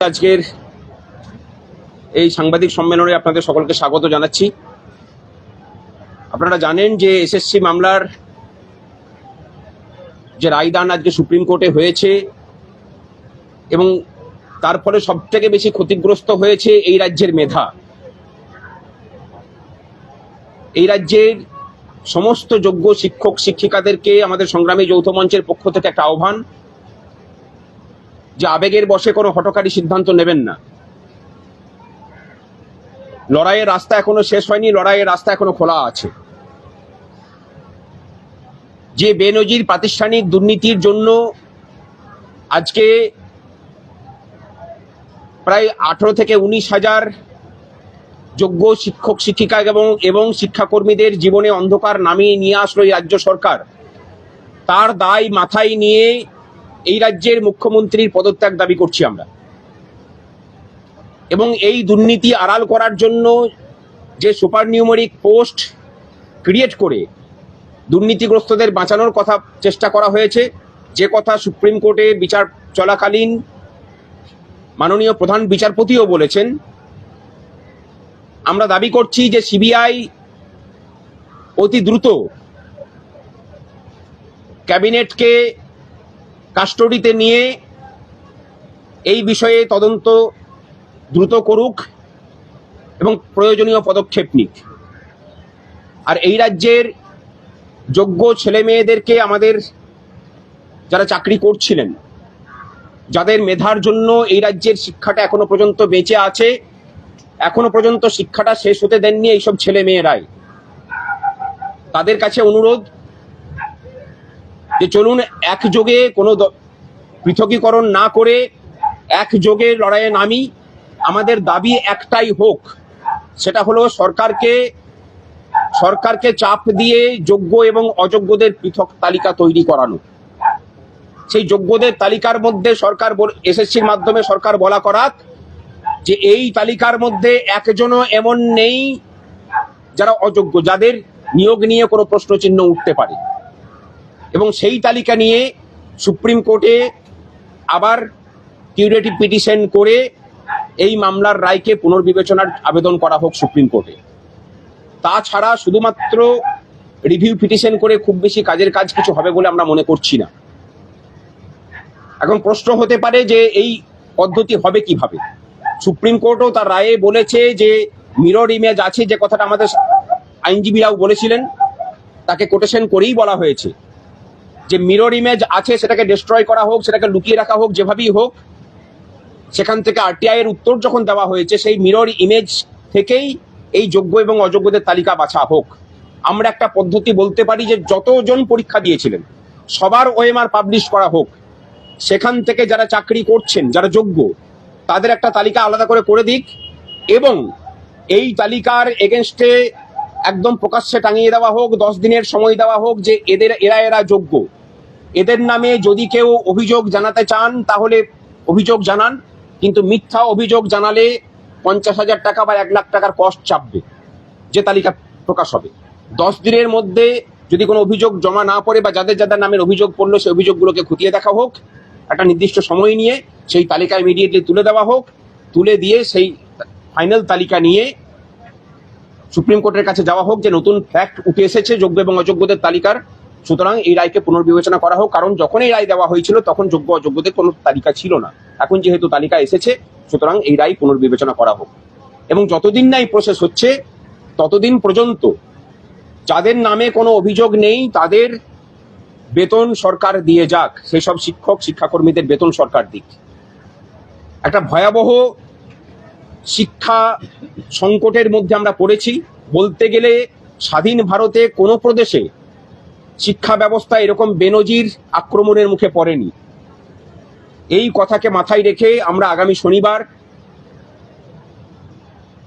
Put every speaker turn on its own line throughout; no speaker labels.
আজকের এই সাংবাদিক সম্মেলনে আপনাদের সকলকে স্বাগত জানাচ্ছি। আপনারা জানেন যে এসএসসি মামলার যে রায়দান আজকে সুপ্রিম কোর্টে হয়েছে এবং তার ফলে সব থেকে বেশি ক্ষতিগ্রস্ত হয়েছে এই রাজ্যের মেধা। এই রাজ্যের সমস্ত যোগ্য শিক্ষক, শিক্ষিকাদেরকে আমাদের সংগ্রামী যৌথ মঞ্চের পক্ষ থেকে একটা আহ্বান যে আবেগের বসে কোনো হটকারী সিদ্ধান্ত নেবেন না। লড়াইয়ের রাস্তা এখনও শেষ হয়নি, লড়াইয়ের রাস্তা এখনও খোলা আছে। যে বেনজির প্রাতিষ্ঠানিক দুর্নীতির জন্য আজকে প্রায় আঠারো থেকে উনিশ হাজার যোগ্য শিক্ষক, শিক্ষিকা এবং এবং শিক্ষাকর্মীদের জীবনে অন্ধকার নামিয়ে নিয়ে আসলো এই রাজ্য সরকার। তার দায় মাথায় নিয়ে এই রাজ্যের মুখ্যমন্ত্রীর পদত্যাগ দাবি করছি আমরা। এবং এই দুর্নীতি আড়াল করার জন্য যে সুপার নিউমেরিক পোস্ট ক্রিয়েট করে দুর্নীতিগ্রস্তদের বাঁচানোর কথা চেষ্টা করা হয়েছে, যে কথা সুপ্রিম কোর্টে বিচার চলাকালীন মাননীয় প্রধান বিচারপতিও বলেছেন, আমরা দাবি করছি যে সিবিআই অতি দ্রুত ক্যাবিনেটকে কাস্টডিতে নিয়ে এই বিষয়ে তদন্ত দ্রুত করুক এবং প্রয়োজনীয় পদক্ষেপ নিক। আর এই রাজ্যের যোগ্য ছেলে মেয়েদেরকে আমাদের যারা চাকরি করছিলেন, যাদের মেধার জন্য এই রাজ্যের শিক্ষাটা এখনও পর্যন্ত বেঁচে আছে, এখনও পর্যন্ত শিক্ষাটা শেষ হতে দেননি এইসব ছেলে মেয়েরাই তাদের কাছে অনুরোধ যে চলুন একযোগে কোনো পৃথকীকরণ না করে একযোগে লড়াইয়ে নামি। আমাদের দাবি একটাই হোক, সেটা হলো সরকারকে সরকারকে চাপ দিয়ে যোগ্য এবং অযোগ্যদের পৃথক তালিকা তৈরি করানো। সেই যোগ্যদের তালিকার মধ্যে সরকার এসএসসির মাধ্যমে সরকার বলা করাক যে এই তালিকার মধ্যে একজনও এমন নেই যারা অযোগ্য, যাদের নিয়োগ নিয়ে কোনো প্রশ্নচিহ্ন উঠতে পারে। এবং সেই তালিকা নিয়ে সুপ্রিম কোর্টে আবার কিউরেটিভ পিটিশন করে এই মামলার রায়কে পুনর্বিবেচনার আবেদন করা হোক সুপ্রিম কোর্টে। তাছাড়া শুধুমাত্র রিভিউ পিটিশন করে খুব বেশি কাজের কাজ কিছু হবে বলে আমরা মনে করছি না। এখন প্রশ্ন হতে পারে যে এই পদ্ধতি হবে কীভাবে? সুপ্রিম কোর্টও তার রায়ে বলেছে যে মিরর ইমেজ আছে যে কথাটা আমাদের আইনজীবীরাও বলেছিলেন, তাকে কোটেশন করেই বলা হয়েছে। যে মিরর ইমেজ আছে, সেটাকে ডিস্ট্রয় করা হোক, সেটাকে লুকিয়ে রাখা হোক, যেভাবেই হোক, সেখান থেকে আরটিআই এর উত্তর যখন দেওয়া হয়েছে, সেই মিরর ইমেজ থেকেই এই যোগ্য এবং অযোগ্যদের তালিকা বাছা হোক। আমরা একটা পদ্ধতি বলতে পারি যে যতজন পরীক্ষা দিয়েছিলেন, সবার ওএমআর পাবলিশ করা হোক, সেখান থেকে যারা চাকরি করছেন, যারা যোগ্য, তাদের একটা তালিকা আলাদা করে করে দিক এবং এই তালিকার এগেনস্টে একদম প্রকাশ্যে টাঙিয়ে দেওয়া হোক, দশ দিনের সময় দেওয়া হোক যে এদের, এরা এরা যোগ্য। এদের নামে যদি কেউ অভিযোগ জানাতে চান, তাহলে অভিযোগ জানান। কিন্তু মিথ্যা অভিযোগ জানালে পঞ্চাশ হাজার টাকা বা এক লাখ টাকার কস্ট চাপবে, যে তালিকা প্রকাশ হবে। দশ দিনের মধ্যে যদি কোনো অভিযোগ জমা না পড়ে বা যাদের যাদের নামের অভিযোগ পড়ল, সেই অভিযোগগুলোকে খতিয়ে দেখা হোক। একটা নির্দিষ্ট সময় নিয়ে সেই তালিকা ইমিডিয়েটলি তুলে দেওয়া হোক। তুলে দিয়ে সেই ফাইনাল তালিকা নিয়ে সুপ্রিম কোর্টের কাছে যাওয়া হোক, যে নতুন ফ্যাক্ট উঠে এসেছে যোগ্য এবং অযোগ্যদের তালিকার। সুতরাং এই রায়কে পুনর্বিবেচনা করা হোক, কারণ যখন এই রায় দেওয়া হয়েছিল, তখন যোগ্য অযোগ্যদের কোনো তালিকা ছিল না। এখন যেহেতু তালিকা এসেছে, সুতরাং এই রায় পুনর্বিবেচনা করা হোক। এবং যতদিন না এই প্রসেস হচ্ছে, ততদিন পর্যন্ত যাদের নামে কোনো অভিযোগ নেই, তাদের বেতন সরকার দিয়ে যাক। সেসব শিক্ষক, শিক্ষাকর্মীদের বেতন সরকার দিক। একটা ভয়াবহ শিক্ষা সংকটের মধ্যে আমরা পড়েছি। বলতে গেলে, স্বাধীন ভারতে কোনো প্রদেশে শিক্ষা ব্যবস্থা এরকম বেনজির আক্রমণের মুখে পড়েনি। এই কথাকে মাথায় রেখে আমরা আগামী শনিবার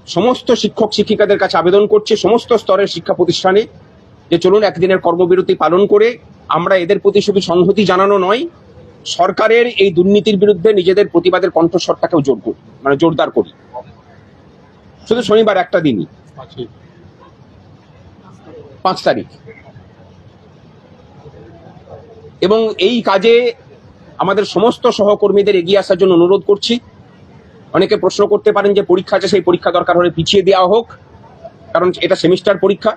সমস্ত শিক্ষক শিক্ষিকাদের কাছে আবেদন করছি, সমস্ত স্তরের শিক্ষা প্রতিষ্ঠানে, যে চলুন একদিনের কর্মবিরতি পালন করে আমরা এদের প্রতি শুধু সংহতি জানানো নয়, সরকারের এই দুর্নীতির বিরুদ্ধে নিজেদের প্রতিবাদের কণ্ঠস্বরটাকেও জোর করি মানে জোরদার করি। শুধু শনিবার একটা দিনই। পাঁচ তারিখ। এবং এই কাজে আমাদের সমস্ত সহকর্মীদের এগিয়ে আসার জন্য অনুরোধ করছি। অনেকে প্রশ্ন করতে পারেন যে পরীক্ষা আছে, সেই পরীক্ষা দরকার হলে পিছিয়ে দেওয়া হোক, কারণ এটা সেমিস্টার পরীক্ষা।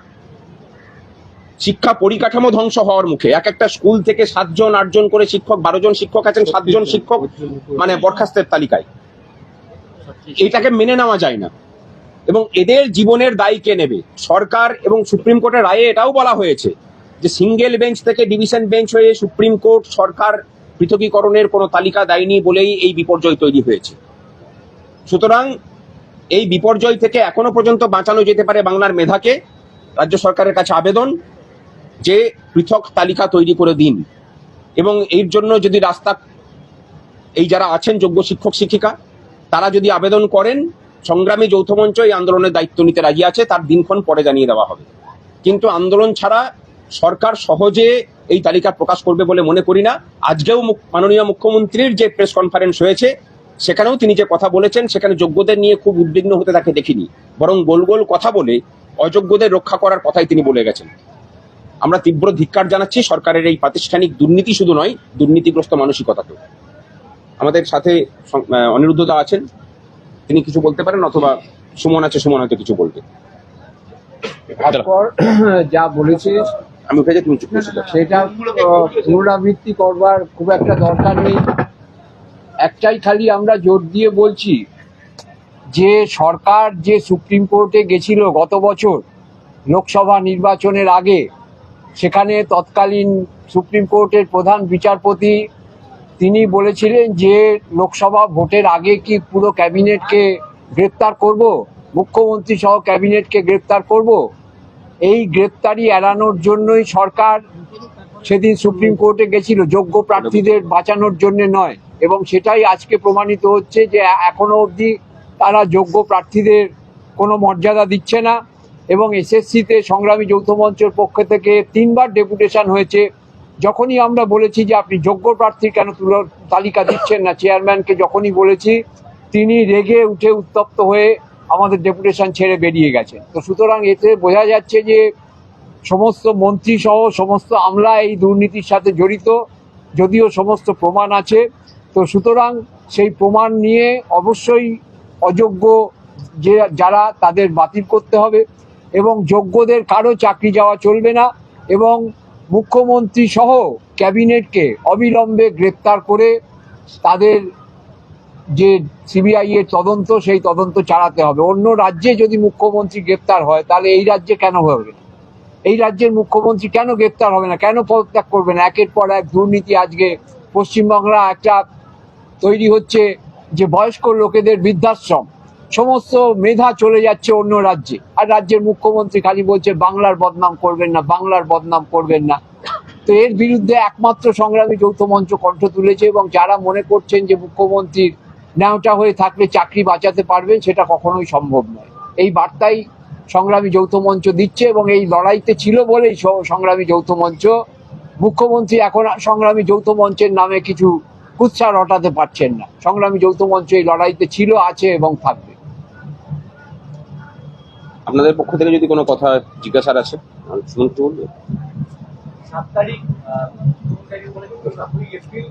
শিক্ষা পরিকাঠামো ধ্বংস হওয়ার মুখে এক একটা স্কুল থেকে সাতজন, আটজন করে শিক্ষক বারো জন শিক্ষক আছেন, সাতজন শিক্ষক মানে বরখাস্তের তালিকায়। এটাকে মেনে নেওয়া যায় না। এবং এদের জীবনের দায় কে নেবে? সরকার এবং সুপ্রিম কোর্টের রায়ে এটাও বলা হয়েছে। যে সিঙ্গেল বেঞ্চ থেকে ডিভিশন বেঞ্চ হয়ে সুপ্রিম কোর্ট সরকার পৃথকীকরণের কোনো তালিকা দেয়নি বলেই এই বিপর্যয় তৈরি হয়েছে। সুতরাং এই বিপর্যয় থেকে এখনও পর্যন্ত বাঁচানো যেতে পারে বাংলার মেধাকে। রাজ্য সরকারের কাছে আবেদন যে পৃথক তালিকা তৈরি করে দিন। এবং এর জন্য যদি রাস্তা এই যারা আছেন যোগ্য শিক্ষক, শিক্ষিকা, তারা যদি আবেদন করেন, সংগ্রামী যৌথ মঞ্চ এই আন্দোলনের দায়িত্ব নিতে রাজি আছে, তার দিনক্ষণ পরে জানিয়ে দেওয়া হবে। কিন্তু আন্দোলন ছাড়া সরকার সহজে এই তালিকা প্রকাশ করবে বলে মনে করি না। আজকেও মাননীয় মুখ্যমন্ত্রীর যে প্রেস কনফারেন্স হয়েছে, সেখানেও তিনি যে কথা বলেছেন, সেখানে যোগ্যদের নিয়ে খুব উদ্বিগ্ন হতে তাকে দেখিনি। বরং গোল গোল কথা বলে অযোগ্যদের রক্ষা করার কথাই তিনি বলে গেছেন। আমরা তীব্র ধিক্কার জানাচ্ছি, সরকারের এই প্রাতিষ্ঠানিক দুর্নীতি শুধু নয়, দুর্নীতিগ্রস্ত মানসিকতাকেও। আমাদের সাথে অনিরুদ্ধদা আছেন। তিনি কিছু বলতে পারেন? অথবা সুমন আছে, সুমন হয়তো কিছু বলবে।
যা বলেছিস
আমি যাই তুমি চুপ করে থাকো।
সেটা পুনরাবৃত্তি করবার খুব একটা দরকার নেই। একটাই খালি আমরা জোর দিয়ে বলছি, যে সরকার যে সুপ্রিম কোর্টে গেছিল গত বছর, লোকসভা নির্বাচনের আগে, সেখানে তৎকালীন সুপ্রিম কোর্টের প্রধান বিচারপতি, তিনি বলেছিলেন যে লোকসভা ভোটের আগে কি পুরো ক্যাবিনেটকে গ্রেপ্তার করব? মুখ্যমন্ত্রী সহ ক্যাবিনেটকে গ্রেপ্তার করব? এই গ্রেপ্তারি এড়ানোর জন্যই সরকার সেদিন সুপ্রিম কোর্টে গেছিল, যোগ্য প্রার্থীদের বাঁচানোর জন্য নয়। এবং সেটাই আজকে প্রমাণিত হচ্ছে যে এখনও অবধি তারা যোগ্য প্রার্থীদের কোনো মর্যাদা দিচ্ছে না। এবং এসএসসিতে সংগ্রামী যৌথ মঞ্চের পক্ষ থেকে তিনবার ডেপুটেশন হয়েছে। যখনই আমরা বলেছি যে আপনি যোগ্য প্রার্থীর কেন তুলো তালিকা দিচ্ছেন না, চেয়ারম্যানকে যখনই বলেছি, তিনি রেগে উঠে উত্তপ্ত হয়ে আমাদের ডেপুটেশন ছেড়ে বেরিয়ে গেছেন তো সুতরাং এতে বোঝা যাচ্ছে যে সমস্ত মন্ত্রী সহ সমস্ত আমলা এই দুর্নীতির সাথে জড়িত, যদিও সমস্ত প্রমাণ আছে। তো সুতরাং সেই প্রমাণ নিয়ে অবশ্যই অযোগ্য যে যারা তাদের বাতিল করতে হবে এবং যোগ্যদের কারও চাকরি যাওয়া চলবে না এবং মুখ্যমন্ত্রী সহ ক্যাবিনেটকে অবিলম্বে গ্রেপ্তার করে তাদের যে সিবিআই এর তদন্ত, সেই তদন্ত চালাতে হবে। অন্য রাজ্যে যদি মুখ্যমন্ত্রী গ্রেপ্তার হয়, তাহলে এই রাজ্যে কেন হবে? এই রাজ্যের মুখ্যমন্ত্রী কেন গ্রেপ্তার হবে না? কেন পদত্যাগ করবে না? একের পর এক দুর্নীতি আজকে পশ্চিমবাংলা একটা তৈরি হচ্ছে যে বয়স্ক লোকেদের বৃদ্ধাশ্রম। সমস্ত মেধা চলে যাচ্ছে অন্য রাজ্যে। আর রাজ্যের মুখ্যমন্ত্রী খালি বলছে, বাংলার বদনাম করবেন না, বাংলার বদনাম করবেন না। তো এর বিরুদ্ধে একমাত্র সংগ্রামী যৌথ মঞ্চ কণ্ঠ তুলেছে এবং যারা মনে করছেন যে মুখ্যমন্ত্রীর ন্যাওটা হয়ে থাকলে চাকরি বাঁচাতে পারবেন সেটা কখনোই সম্ভব নয়। এই বার্তাই সংগ্রামী যৌথ মঞ্চ দিচ্ছে এবং এই লড়াইতে ছিল বলেই সংগ্রামী যৌথ মঞ্চ। মুখ্যমন্ত্রী এখন আর সংগ্রামী যৌথ মঞ্চের নামে কিছু কুৎসা রটাতে পারছেন না। সংগ্রামী যৌথ মঞ্চ এই লড়াইতে ছিল আছে এবং থাকবে।
আপনাদের পক্ষ থেকে যদি কোনো কথা জিজ্ঞাসার আছে শুনুন একটু
সাত তারিখ এপ্রিল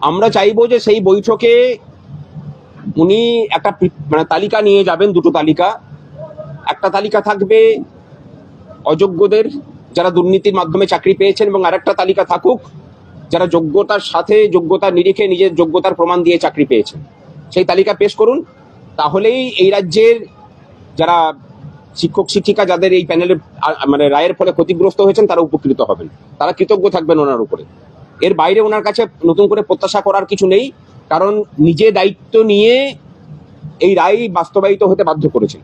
আমরা চাইব যে সেই বৈঠকে উনি একটা মানে তালিকা নিয়ে যাবেন, দুটো তালিকা। একটা তালিকা থাকবে অযোগ্যদের যারা দুর্নীতির মাধ্যমে চাকরি পেয়েছেন এবং আরেকটা তালিকা থাকুক, যারা যোগ্যতার সাথে যোগ্যতার নিরিখে নিজের যোগ্যতার প্রমাণ দিয়ে চাকরি পেয়েছেন। সেই তালিকা পেশ করুন। তাহলেই এই রাজ্যের যারা শিক্ষক, শিক্ষিকা যাদের এই প্যানেলে মানে রায়ের ফলে ক্ষতিগ্রস্ত হয়েছেন, তারা উপকৃত হবেন। তারা কৃতজ্ঞ থাকবেন ওনার উপরে। এর বাইরে ওনার কাছে নতুন করে প্রত্যাশা করার কিছু নেই, কারণ নিজে দায়িত্ব নিয়ে এই রায় বাস্তবায়িত হতে বাধ্য করেছেন।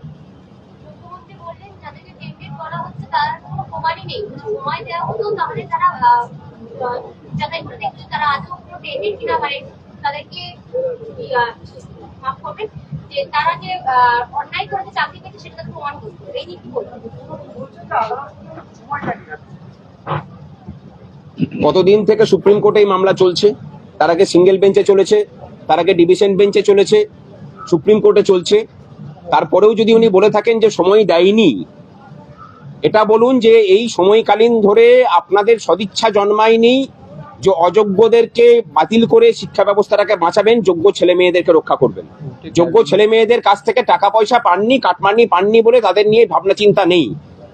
যে তারা যে অন্যায় করে চাকরি পেয়েছে, সেটা তাদের প্রমাণ করতে। এই
কতদিন থেকে সুপ্রিম কোর্টে এই মামলা চলছে? তার আগে সিঙ্গেল বেঞ্চে চলেছে, তার আগে ডিভিশন বেঞ্চে চলেছে, সুপ্রিম কোর্টে চলছে। তারপরেও যদি উনি বলে থাকেন যে সময় দেয়নি, এটা বলুন যে এই সময়কালীন ধরে আপনাদের সদিচ্ছা জন্মায়নি যে অযোগ্যদেরকে বাতিল করে শিক্ষা ব্যবস্থাটাকে বাঁচাবেন যোগ্য ছেলে মেয়েদেরকে রক্ষা করবেন। যোগ্য ছেলে মেয়েদের কাছ থেকে টাকা পয়সা পাননি কাটমানি পাননি বলে তাদের নিয়ে ভাবনা চিন্তা নেই।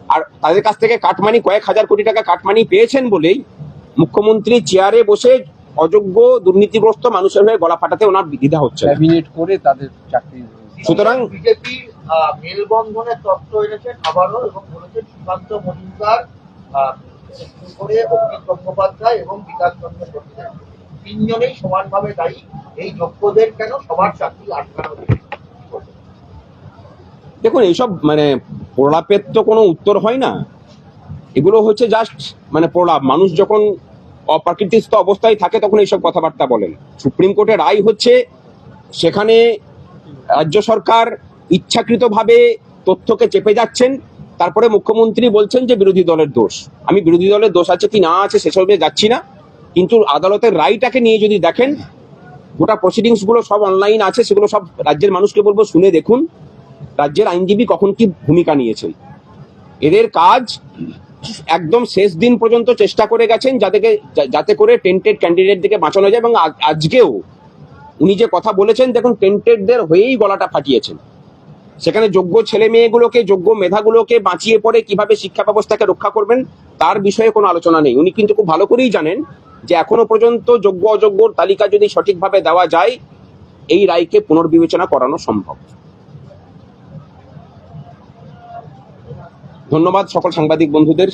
আর তাদের কাছ থেকে কাটমানি কয়েক হাজার কোটি টাকা কাটমানি পেয়েছেন বলেই মুখ্যমন্ত্রী চেয়ারে বসে অযোগ্য দুর্নীতিগ্রস্ত মানুষের হয়ে গলা ফাটাতে ওনার দ্বিধা হচ্ছে। না।
ক্যাবিনেট করে তাদের চাকরি
সুতরাং
বিজেপির মেলবন্ধনের তত্ত্ব এনেছেন আবারও এবং বলেছেন সুকান্ত মজুমদার করে গঙ্গোপাধ্যায় এবং বিকাশ চন্দ্র ভট্টাচার্য তিনজনেই সমানভাবে দায়ী। এই কেন সবার চাকরি আটকানো
দেখুন, এইসব মানে প্রলাপের তো কোনো উত্তর হয় না। এগুলো হচ্ছে জাস্ট মানে প্রলাপ। মানুষ যখন অপ্রাকৃতিক অবস্থায় থাকে, তখন এইসব কথাবার্তা বলেন। সুপ্রিম কোর্টের রায় হচ্ছে, সেখানে রাজ্য সরকার ইচ্ছাকৃতভাবে তথ্যকে চেপে যাচ্ছেন তারপরে মুখ্যমন্ত্রী বলছেন যে বিরোধী দলের দোষ। আমি বিরোধী দলের দোষ আছে কি না আছে সেসবে যাচ্ছি না। কিন্তু আদালতের রায়টাকে নিয়ে যদি দেখেন, গোটা প্রসিডিংসগুলো সব অনলাইন আছে, সেগুলো সব রাজ্যের মানুষকে বলব শুনে দেখুন, রাজ্যের আইনজীবী কখন কি ভূমিকা নিয়েছেন। এদের কাজ একদম শেষ দিন পর্যন্ত চেষ্টা করে গেছেন যাদেরকে, যাতে করে টেন্টেড ক্যান্ডিডেট দিকে বাঁচানো যায় এবং আজকেও উনি যে কথা বলেছেন, দেখুন টেন্টেডদের হয়েই গলাটা ফাটিয়েছেন। সেখানে যোগ্য ছেলে মেয়েগুলোকে, যোগ্য মেধাগুলোকে বাঁচিয়ে পড়ে কীভাবে শিক্ষা ব্যবস্থাকে রক্ষা করবেন, তার বিষয়ে কোনো আলোচনা নেই। উনি কিন্তু খুব ভালো করেই জানেন যে এখনও পর্যন্ত যোগ্য অযোগ্যর তালিকা যদি সঠিকভাবে দেওয়া যায়, এই রায়কে পুনর্বিবেচনা করানো সম্ভব। ধন্যবাদ সকল সাংবাদিক বন্ধুদের।